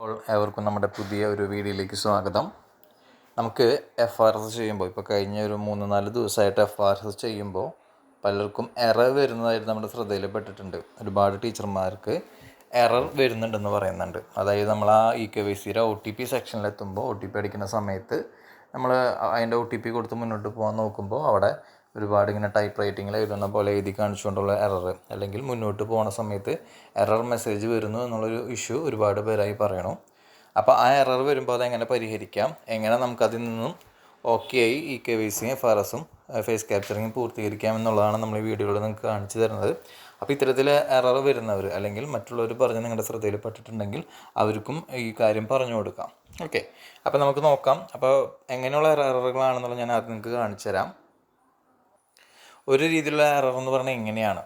അപ്പോൾ ഏവർക്കും നമ്മുടെ പുതിയ ഒരു വീഡിയോയിലേക്ക് സ്വാഗതം. നമുക്ക് എഫ് ആർ എസ് ചെയ്യുമ്പോൾ ഇപ്പോൾ കഴിഞ്ഞ ഒരു മൂന്ന് നാല് ദിവസമായിട്ട് എഫ് ആർ എസ് ചെയ്യുമ്പോൾ പലർക്കും എറർ വരുന്നതായിട്ട് നമ്മുടെ ശ്രദ്ധയിൽപ്പെട്ടിട്ടുണ്ട് ഒരുപാട് ടീച്ചർമാർക്ക് എറർ വരുന്നുണ്ടെന്ന് പറയുന്നുണ്ട്. അതായത് നമ്മൾ ആ ഇ കെ വൈ സിയുടെ ഒ ടി പി സെക്ഷനിലെത്തുമ്പോൾ ഒ ടി പി അടിക്കുന്ന സമയത്ത് നമ്മൾ അതിന്റെ ഒ ടി പി കൊടുത്ത് മുന്നോട്ട് പോകാൻ നോക്കുമ്പോൾ അവിടെ ഒരുപാട് ഇങ്ങനെ ടൈപ്പ് റൈറ്റിങ്ങിൽ എഴുതുന്ന പോലെ എഴുതി കാണിച്ചുകൊണ്ടുള്ള എറർ അല്ലെങ്കിൽ മുന്നോട്ട് പോകുന്ന സമയത്ത് എറർ മെസ്സേജ് വരുന്നു എന്നുള്ളൊരു ഇഷ്യൂ ഒരുപാട് പേരായി പറയണു. അപ്പോൾ ആ എറർ വരുമ്പോൾ അതെങ്ങനെ പരിഹരിക്കാം? എങ്ങനെ നമുക്കതിൽ നിന്നും ഓക്കെ ആയി ഇ കെ വൈ സിയും എഫ് ആർ എസും ഫേസ് ക്യാപ്ചറിങ്ങും പൂർത്തീകരിക്കാം എന്നുള്ളതാണ് നമ്മൾ ഈ വീഡിയോയിൽ നിങ്ങൾക്ക് കാണിച്ചു തരുന്നത്. അപ്പോൾ ഇത്തരത്തിൽ എറർ വരുന്നവർ അല്ലെങ്കിൽ മറ്റുള്ളവർ പറഞ്ഞ് നിങ്ങളുടെ ശ്രദ്ധയിൽപ്പെട്ടിട്ടുണ്ടെങ്കിൽ അവർക്കും ഈ കാര്യം പറഞ്ഞു കൊടുക്കാം. ഓക്കെ അപ്പോൾ നമുക്ക് നോക്കാം. അപ്പോൾ എങ്ങനെയുള്ള എററുകളാണെന്നുള്ളത് ഞാൻ ആദ്യം നിങ്ങൾക്ക് കാണിച്ചു തരാം. ഒരു രീതിയിലുള്ള എറർ എന്ന് പറഞ്ഞാൽ ഇങ്ങനെയാണ്.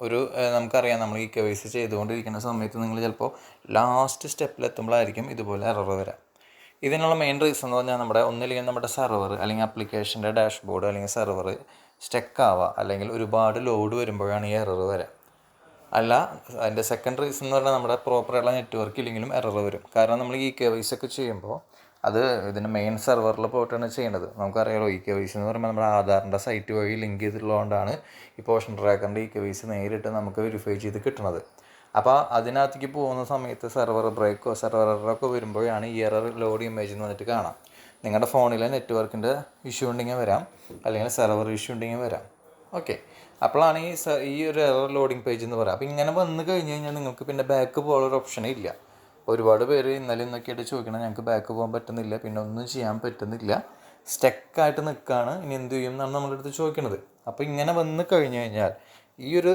ഒരു നമുക്കറിയാം നമ്മൾ ഈ കെ ചെയ്തുകൊണ്ടിരിക്കുന്ന സമയത്ത് നിങ്ങൾ ചിലപ്പോൾ ലാസ്റ്റ് സ്റ്റെപ്പിലെത്തുമ്പോഴായിരിക്കും ഇതുപോലെ എറർ വരാം. ഇതിനുള്ള മെയിൻ റീസൺ എന്ന് പറഞ്ഞാൽ നമ്മുടെ ഒന്നില്ലെങ്കിൽ നമ്മുടെ സെർവർ അല്ലെങ്കിൽ ആപ്ലിക്കേഷന്റെ ഡാഷ്ബോർഡ് അല്ലെങ്കിൽ സെർവർ സ്റ്റക്ക് ആവുക അല്ലെങ്കിൽ ഒരുപാട് ലോഡ് വരുമ്പോഴാണ് ഈ എറർ വരിക അല്ല അതിന്റെ സെക്കൻഡ് റീസൺ എന്ന് പറഞ്ഞാൽ നമ്മുടെ പ്രോപ്പറായിട്ടുള്ള നെറ്റ്വർക്ക് ഇല്ലെങ്കിലും എറർ വരും. കാരണം നമ്മൾ ഈ കെ വൈസൊക്കെ ഒക്കെ ചെയ്യുമ്പോൾ അത് ഇതിന്റെ മെയിൻ സെർവറിൽ പോയിട്ടാണ് ചെയ്യേണ്ടത് നമുക്കറിയാലോ ഇ കെ വൈ സി എന്ന് പറയുമ്പോൾ നമ്മുടെ ആധാറിന്റെ സൈറ്റ് വഴി ലിങ്ക് ചെയ്തിട്ടുള്ളതുകൊണ്ടാണ് ഈ പോഷൻ ട്രാക്കറിന്റെ ഇ കെ വൈ സി നേരിട്ട് നമുക്ക് വെരിഫൈ ചെയ്ത് കിട്ടുന്നത് അപ്പോൾ അതിനകത്തേക്ക് പോകുന്ന സമയത്ത് സെർവർ ബ്രേക്കോ സെർവർ എററൊക്കെ വരുമ്പോഴാണ് ഈ എറർ ലോഡ് ഇമേജ് എന്ന് വന്നിട്ട് കാണാം. നിങ്ങളുടെ ഫോണിലെ നെറ്റ്വർക്കിന്റെ ഇഷ്യൂ ഉണ്ടെങ്കിൽ വരാം. അല്ലെങ്കിൽ സെർവർ ഇഷ്യൂ ഉണ്ടെങ്കിൽ വരാം. ഓക്കെ അപ്പോഴാണ് ഈ ഈ ഒരു എറർ ലോഡിംഗ് പേജ് എന്ന് പറയുക. അപ്പോൾ ഇങ്ങനെ വന്നു കഴിഞ്ഞ് കഴിഞ്ഞാൽ നിങ്ങൾക്ക് പിന്നെ ബാക്ക് പോകാനുള്ള ഓപ്ഷനേ ഇല്ല. ഒരുപാട് പേര് ഇന്നലെ ഇന്നൊക്കെ ആയിട്ട് ചോദിക്കണം ഞങ്ങൾക്ക് ബാക്ക് പോകാൻ പറ്റുന്നില്ല പിന്നെ ഒന്നും ചെയ്യാൻ പറ്റുന്നില്ല. സ്റ്റക്കായിട്ട് നിൽക്കുകയാണ് ഇനി എന്ത് ചെയ്യും എന്നാണ് നമ്മുടെ അടുത്ത് ചോദിക്കുന്നത് അപ്പോൾ ഇങ്ങനെ വന്ന് കഴിഞ്ഞു കഴിഞ്ഞാൽ ഈ ഒരു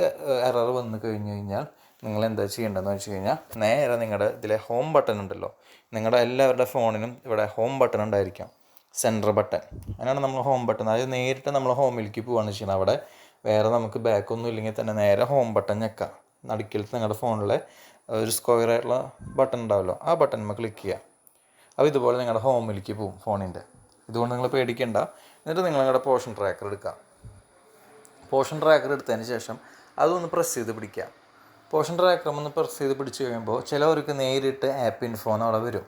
എറർ വന്ന് കഴിഞ്ഞു കഴിഞ്ഞാൽ നിങ്ങൾ എന്താ ചെയ്യേണ്ടതെന്ന് വെച്ച് കഴിഞ്ഞാൽ നേരെ നിങ്ങളുടെ ഇതിലെ ഹോം ബട്ടൺ ഉണ്ടല്ലോ. നിങ്ങളുടെ എല്ലാവരുടെ ഫോണിനും ഇവിടെ ഹോം ബട്ടൺ ഉണ്ടായിരിക്കാം. സെന്റർ ബട്ടൺ അതിനാണ് നമ്മൾ ഹോം ബട്ടൺ അതായത് നേരിട്ട് നമ്മൾ ഹോമിലേക്ക് പോവുകയാണ് ചെയ്യുന്നത്. അവിടെ വേറെ നമുക്ക് ബാക്കൊന്നും ഇല്ലെങ്കിൽ തന്നെ നേരെ ഹോം ബട്ടൺ ഞെക്കാം. നടുക്കിലത്തെ നിങ്ങളുടെ ഫോണിലെ ഒരു സ്ക്വയർ ആയിട്ടുള്ള ബട്ടൺ ഉണ്ടാവുമല്ലോ ആ ബട്ടൺ ക്ലിക്ക് ചെയ്യുക അപ്പോൾ ഇതുപോലെ നിങ്ങളുടെ ഹോമിലേക്ക് പോകും ഫോണിന്റെ ഇതുകൊണ്ട് നിങ്ങൾ പേടിക്കേണ്ട. എന്നിട്ട് നിങ്ങൾ നിങ്ങളുടെ പോർഷൻ ട്രാക്കർ എടുക്കുക പോർഷൻ ട്രാക്കർ എടുത്തതിന് ശേഷം അതൊന്ന് പ്രസ് ചെയ്ത് പിടിക്കുക പോർഷൻ ട്രാക്കർ ഒന്ന് പ്രസ് ചെയ്ത് പിടിച്ച് കഴിയുമ്പോൾ ചിലവർക്ക് നേരിട്ട് ആപ്പ് ഇൻഫോ അവിടെ വരും.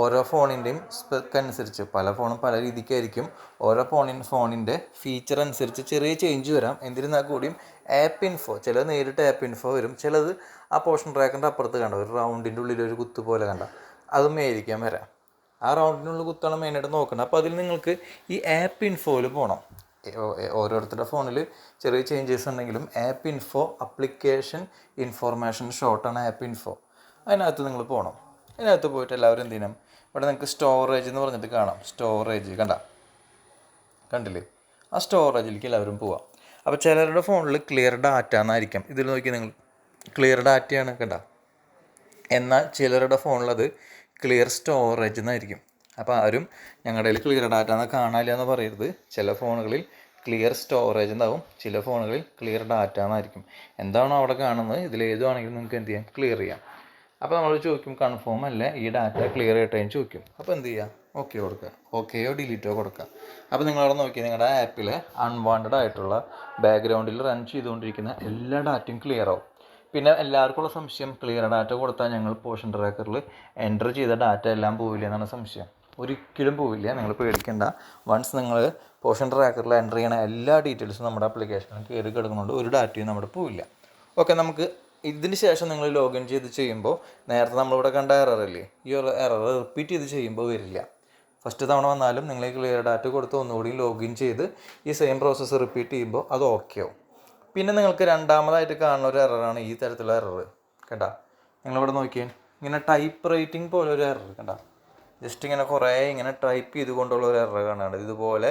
ഓരോ ഫോണിന്റെയും സ്പെക്ക് അനുസരിച്ച് പല ഫോണും പല രീതിക്കായിരിക്കും. ഓരോ ഫോണിൻ ഫോണിന്റെ ഫീച്ചർ അനുസരിച്ച് ചെറിയ ചേഞ്ച് വരാം. എന്നിരുന്നാൽ കൂടിയും ആപ്പ് ഇൻഫോ ചിലത് നേരിട്ട് ആപ്പ് ഇൻഫോ വരും. ചിലത് ആ പോർഷൻ ട്രാക്കിന്റെ അപ്പുറത്ത് കണ്ട ഒരു റൗണ്ടിന്റെ ഉള്ളിൽ ഒരു കുത്ത് പോലെ കണ്ട അതും മേടിക്കാൻ വരാം. ആ റൗണ്ടിനുള്ളിൽ കുത്താണ് മെയിനായിട്ട് നോക്കുന്നത് അപ്പോൾ അതിൽ നിങ്ങൾക്ക് ഈ ആപ്പ് ഇൻഫോയിൽ പോകണം ഓരോരുത്തരുടെ ഫോണിൽ ചെറിയ ചേഞ്ചസ് ഉണ്ടെങ്കിലും ആപ്പ് ഇൻഫോ അപ്ലിക്കേഷൻ ഇൻഫോർമേഷൻ ഷോർട്ടാണ് ആപ്പ് ഇൻഫോ അതിനകത്ത് നിങ്ങൾ പോകണം അതിനകത്ത് പോയിട്ട് എല്ലാവരും എന്ത് ചെയ്യണം? ഇവിടെ നിങ്ങൾക്ക് സ്റ്റോറേജ് എന്ന് പറഞ്ഞിട്ട് കാണാം. സ്റ്റോറേജ് കണ്ട? കണ്ടില്ലേ? ആ സ്റ്റോറേജിലേക്ക് എല്ലാവരും പോവാം. അപ്പോൾ ചിലരുടെ ഫോണിൽ ക്ലിയർ ഡാറ്റ എന്നായിരിക്കാം. ഇതിൽ നോക്കി നിങ്ങൾ ക്ലിയർ ഡാറ്റയാണ് കണ്ട? എന്നാൽ ചിലരുടെ ഫോണിലത് ക്ലിയർ സ്റ്റോറേജ് എന്നായിരിക്കും. അപ്പോൾ ആരും ഞങ്ങളുടെ കയ്യിൽ ക്ലിയർ ഡാറ്റ എന്ന് കാണാനില്ല എന്ന് പറയരുത്. ചില ഫോണുകളിൽ ക്ലിയർ സ്റ്റോറേജ് ഉണ്ടാവും. ചില ഫോണുകളിൽ ക്ലിയർ ഡാറ്റ എന്നായിരിക്കും. എന്താണോ അവിടെ കാണുന്നത്? ഇതിലേതുവാണെങ്കിലും നിങ്ങൾക്ക് എന്ത് ചെയ്യാം? ക്ലിയർ ചെയ്യാം. അപ്പോൾ നമ്മൾ ചോദിക്കും കൺഫേം അല്ലേ? ഈ ഡാറ്റ ക്ലിയർ ചെയ്യട്ടെ ചോദിക്കും. അപ്പോൾ എന്ത് ചെയ്യുക ഓക്കെ കൊടുക്കുക ഓക്കെയോ ഡിലീറ്റോ കൊടുക്കുക അപ്പോൾ നിങ്ങളവിടെ നോക്കി നിങ്ങളുടെ ആപ്പിൽ അൺവാണ്ടഡ് ആയിട്ടുള്ള ബാക്ക്ഗ്രൗണ്ടിൽ റൺ ചെയ്തുകൊണ്ടിരിക്കുന്ന എല്ലാ ഡാറ്റയും ക്ലിയർ ആവും. പിന്നെ എല്ലാവർക്കും ഉള്ള സംശയം ക്ലിയർ ഡാറ്റ കൊടുത്താൽ ഞങ്ങൾ പോഷൻ ട്രാക്കറിൽ എന്റർ ചെയ്ത ഡാറ്റ എല്ലാം പോവില്ല എന്നാണ് സംശയം. ഒരിക്കലും പോവില്ല നിങ്ങൾ പേടിക്കേണ്ട. വൺസ് നിങ്ങൾ പോഷൻ ട്രാക്കറിൽ എന്റർ ചെയ്യണ എല്ലാ ഡീറ്റെയിൽസും നമ്മുടെ ആപ്ലിക്കേഷനിൽ കയറി കിടക്കുന്നുണ്ട് ഒരു ഡാറ്റയും നമ്മുടെ പോവില്ല. ഓക്കെ നമുക്ക് ഇതിന് ശേഷം നിങ്ങൾ ലോഗിൻ ചെയ്ത് ചെയ്യുമ്പോൾ നേരത്തെ നമ്മളിവിടെ കണ്ട എറർ അല്ലേ ഈ ഒരു എറർ റിപ്പീറ്റ് ചെയ്ത് ചെയ്യുമ്പോൾ വരില്ല. ഫസ്റ്റ് തവണ വന്നാലും നിങ്ങൾ ക്ലിയർ ഡാറ്റ കൊടുത്ത് ഒന്നുകൂടി ലോഗിൻ ചെയ്ത് ഈ സെയിം പ്രോസസ്സ് റിപ്പീറ്റ് ചെയ്യുമ്പോൾ അത് ഓക്കെ ആവും. പിന്നെ നിങ്ങൾക്ക് രണ്ടാമതായിട്ട് കാണുന്ന ഒരു എററാണ് ഈ തരത്തിലുള്ള എറർ കണ്ട? നിങ്ങളിവിടെ നോക്കിയാൽ ഇങ്ങനെ ടൈപ്പ് റൈറ്റിംഗ് പോലെ ഒരു എറർ കണ്ട? ജസ്റ്റ് ഇങ്ങനെ കുറേ ഇങ്ങനെ ടൈപ്പ് ചെയ്തുകൊണ്ടുള്ള ഒരു എറർ കാണാണ്ട് ഇതുപോലെ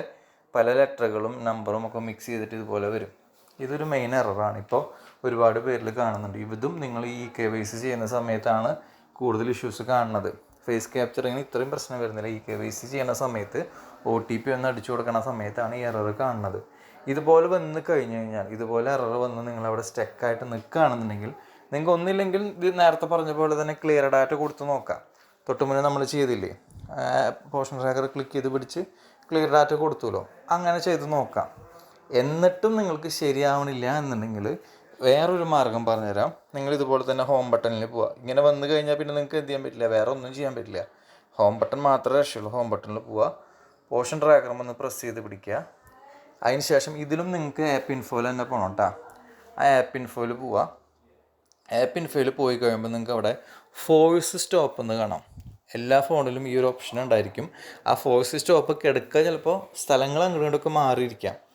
പല ലെറ്ററുകളും നമ്പറും ഒക്കെ മിക്സ് ചെയ്തിട്ട് ഇതുപോലെ വരും. ഇതൊരു മെയിൻ എററാണ് ഇപ്പോൾ ഒരുപാട് പേരിൽ കാണുന്നുണ്ട്. ഇതും നിങ്ങൾ ഈ കെ വൈ സി ചെയ്യുന്ന സമയത്താണ് കൂടുതൽ ഇഷ്യൂസ് കാണുന്നത്. ഫേസ് ക്യാപ്ചറിങ്ങിന് ഇത്രയും പ്രശ്നം വരുന്നില്ല. ഈ കെ വൈ സി ചെയ്യുന്ന സമയത്ത് ഒ ടി പി ഒന്ന് അടിച്ചു കൊടുക്കുന്ന സമയത്താണ് ഈ എറർ കാണുന്നത്. ഇതുപോലെ വന്ന് കഴിഞ്ഞു കഴിഞ്ഞാൽ ഇതുപോലെ എറർ വന്ന് നിങ്ങൾ അവിടെ സ്റ്റക്കായിട്ട് നിൽക്കുകയാണെന്നുണ്ടെങ്കിൽ നിങ്ങൾക്ക് ഒന്നില്ലെങ്കിൽ ഇത് നേരത്തെ പറഞ്ഞ പോലെ തന്നെ ക്ലിയർ ഡാറ്റ കൊടുത്ത് നോക്കാം. തൊട്ട് മുന്നേ നമ്മൾ ചെയ്തില്ലേ? പോഷൻ ട്രാക്കർ ക്ലിക്ക് ചെയ്ത് പിടിച്ച് ക്ലിയർ ഡാറ്റ കൊടുത്തുല്ലോ. അങ്ങനെ ചെയ്ത് നോക്കാം. എന്നിട്ടും നിങ്ങൾക്ക് ശരിയാവണില്ല എന്നുണ്ടെങ്കിൽ വേറൊരു മാർഗം പറഞ്ഞുതരാം. നിങ്ങൾ ഇതുപോലെ തന്നെ ഹോം ബട്ടണിൽ പോവുക. ഇങ്ങനെ വന്നു കഴിഞ്ഞാൽ പിന്നെ നിങ്ങൾക്ക് എന്ത് ചെയ്യാൻ പറ്റില്ല? വേറെ ഒന്നും ചെയ്യാൻ പറ്റില്ല. ഹോം ബട്ടൺ മാത്രമേ രക്ഷയുള്ളൂ. ഹോം ബട്ടണിൽ പോവുക. പോഷൻ ട്രാക്കർ ഒന്ന് പ്രസ് ചെയ്ത് പിടിക്കുക. അതിന് ശേഷം ഇതിലും നിങ്ങൾക്ക് ആപ്പ് ഇൻഫോയിൽ തന്നെ പോകണം കേട്ടോ ആ ആപ്പ് ഇൻഫോയിൽ പോവുക. ആപ്പ് ഇൻഫോയിൽ പോയി കഴിയുമ്പോൾ നിങ്ങൾക്ക് അവിടെ ഫോഴ്സ് സ്റ്റോപ്പ് എന്ന് കാണാം. എല്ലാ ഫോണിലും ഈ ഒരു ഓപ്ഷൻ ഉണ്ടായിരിക്കും. ആ ഫോഴ്സ് സ്റ്റോപ്പ് കിടക്കുക ചിലപ്പോൾ സ്ഥലങ്ങൾ അങ്ങോട്ടും ഇങ്ങോട്ടൊക്കെ മാറിയിരിക്കാം.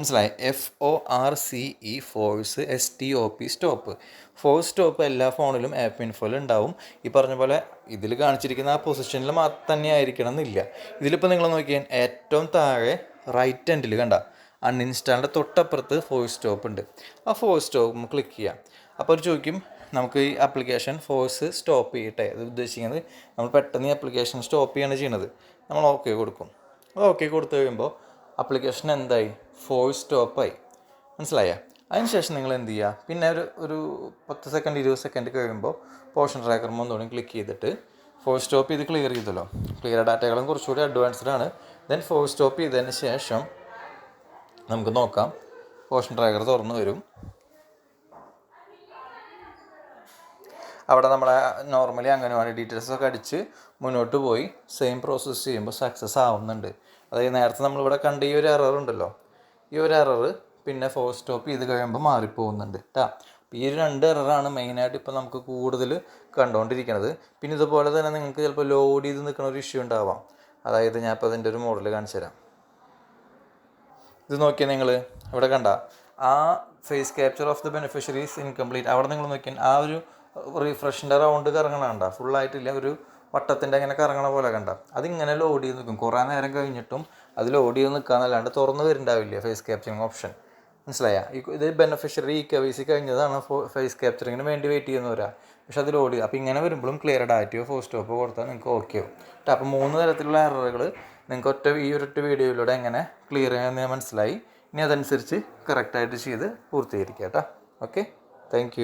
മനസ്സിലായി? F O R C E force S T O P stop force stop എല്ലാ ഫോണിലും ആപ്പ് ഇൻഫോയിൽ ഉണ്ടാവും. ഈ പറഞ്ഞ പോലെ ഇതിൽ കാണിച്ചിരിക്കുന്ന ആ പൊസിഷനിൽ തന്നെ ആയിരിക്കണം എന്നില്ല. ഇതിലിപ്പോൾ നിങ്ങൾ നോക്കിയാൽ ഏറ്റവും താഴെ റൈറ്റ് ഹാൻഡിൽ കണ്ട അൺഇൻസ്റ്റാളിന്റെ തൊട്ടപ്പുറത്ത് ഫോഴ്സ് സ്റ്റോപ്പ് ഉണ്ട്. ആ ഫോഴ്സ് സ്റ്റോപ്പ് ക്ലിക്ക് ചെയ്യാം. അപ്പോൾ അവർ ചോദിക്കും നമുക്ക് ഈ ആപ്ലിക്കേഷൻ ഫോഴ്സ് സ്റ്റോപ്പ് ചെയ്യട്ടെ? അത് ഉദ്ദേശിക്കുന്നത് നമ്മൾ പെട്ടെന്ന് ഈ ആപ്ലിക്കേഷൻ സ്റ്റോപ്പ് ചെയ്യാണ് ചെയ്യുന്നത് നമ്മൾ ഓക്കെ കൊടുക്കും. ഓക്കെ കൊടുത്തു കഴിയുമ്പോൾ ആപ്ലിക്കേഷൻ എന്തായി? ഫോഴ്സ് സ്റ്റോപ്പായി. മനസ്സിലായ? അതിനുശേഷം നിങ്ങൾ എന്ത് ചെയ്യുക? പിന്നെ ഒരു ഒരു പത്ത് സെക്കൻഡ് ഇരുപത് സെക്കൻഡ് കഴിയുമ്പോൾ പോർഷൻ ട്രാക്കർ മൂന്നോടും ക്ലിക്ക് ചെയ്തിട്ട് ഫോഴ്സ് സ്റ്റോപ്പ് ചെയ്ത് ക്ലിയർ ചെയ്തല്ലോ. ക്ലിയർ ഡാറ്റകളും കുറച്ചുകൂടി അഡ്വാൻസ്ഡ് ആണ്. ദെൻ ഫോഴ്സ് സ്റ്റോപ്പ് ചെയ്തതിന് ശേഷം നമുക്ക് നോക്കാം. പോർഷൻ ട്രാക്കർ തുറന്നു വരും. അവിടെ നമ്മളെ നോർമലി അംഗനവാടി ഡീറ്റെയിൽസ് ഒക്കെ അടിച്ച് മുന്നോട്ട് പോയി. സെയിം പ്രോസസ്സ് ചെയ്യുമ്പോൾ സക്സസ് ആവുന്നുണ്ട്. അതായത് നേരത്തെ നമ്മളിവിടെ കണ്ട ഈ ഒരു എറർ ഉണ്ടല്ലോ. ഈ ഒരു എറർ പിന്നെ ഫോർ സ്റ്റോപ്പ് ചെയ്ത് കഴിയുമ്പോൾ മാറിപ്പോകുന്നുണ്ട് കേട്ടോ ഈ ഒരു രണ്ട് എററാണ് മെയിനായിട്ട് ഇപ്പോൾ നമുക്ക് കൂടുതൽ കണ്ടുകൊണ്ടിരിക്കുന്നത് പിന്നെ ഇതുപോലെ തന്നെ നിങ്ങൾക്ക് ചിലപ്പോൾ ലോഡ് ചെയ്ത് നിൽക്കുന്ന ഒരു ഇഷ്യൂ ഉണ്ടാവാം. അതായത് ഞാൻ ഇപ്പോൾ അതിന്റെ ഒരു മോഡൽ കാണിച്ചു തരാം. ഇത് നോക്കിയാൽ നിങ്ങൾ ഇവിടെ കണ്ട. ആ face capture of the beneficiaries incomplete അവിടെ നിങ്ങൾ നോക്കിയാൽ ആ ഒരു റീഫ്രഷിന്റെ റൗണ്ട് കറങ്ങണ കണ്ട. ഫുള്ളായിട്ടില്ല ഒരു വട്ടത്തിന്റെ അങ്ങനെ കറങ്ങണ പോലെ കണ്ട. അതിങ്ങനെ ലോഡ് ചെയ്ത് നിൽക്കും കുറേ നേരം കഴിഞ്ഞിട്ടും അത് ഓഡിയോ നിൽക്കാന്നല്ലാണ്ട് തുറന്നു വരുന്നുണ്ടാവില്ല ഫേസ് ക്യാപ്ചറിങ് ഓപ്ഷൻ മനസ്സിലായ? ഈ ഇത് beneficiary E K Y C കഴിഞ്ഞതാണ് ഫേസ് ക്യാപ്ചറിങ്ങിന് വേണ്ടി വെയിറ്റ് ചെയ്യുന്നവരാ. പക്ഷെ അതിൽ ഓഡിയോ അപ്പോൾ ഇങ്ങനെ വരുമ്പോഴും ക്ലിയർ ഡാറ്റയോ ഫോർ സ്റ്റോപ്പോ കൊടുത്താൽ നിങ്ങൾക്ക് ഓക്കെ ആവും. അപ്പോൾ മൂന്ന് തരത്തിലുള്ള എററുകൾ നിങ്ങൾക്ക് ഒറ്റ ഈ ഒരൊറ്റ വീഡിയോയിലൂടെ എങ്ങനെ ക്ലിയർ ചെയ്യാമെന്ന് മനസ്സിലായി. ഇനി അതനുസരിച്ച് കറക്റ്റായിട്ട് ചെയ്ത് പൂർത്തീകരിക്കാം കേട്ടോ ഓക്കെ താങ്ക്